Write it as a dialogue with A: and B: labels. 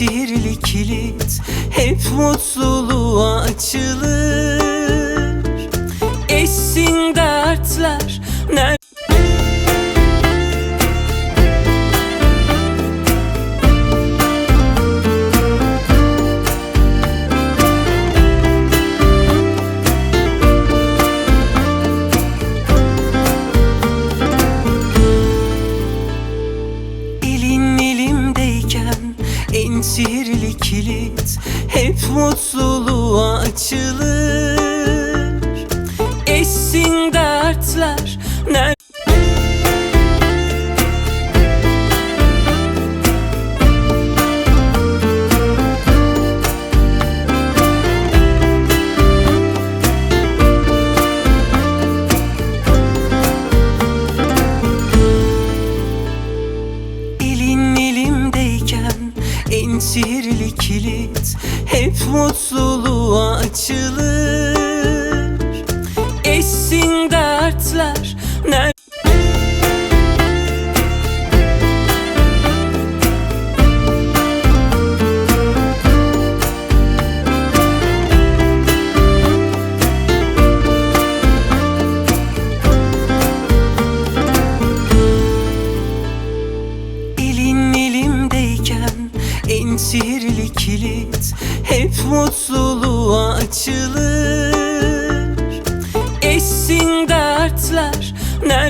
A: sihirli kilit Hep mutluluğa açılır. Eşsinden sihirli kilit. Hep mutluluğa açılır sihirli kilit Hep mutluluğa açılır sihirli kilit Hep mutluluğa açılır. Eşsin dertler Nerede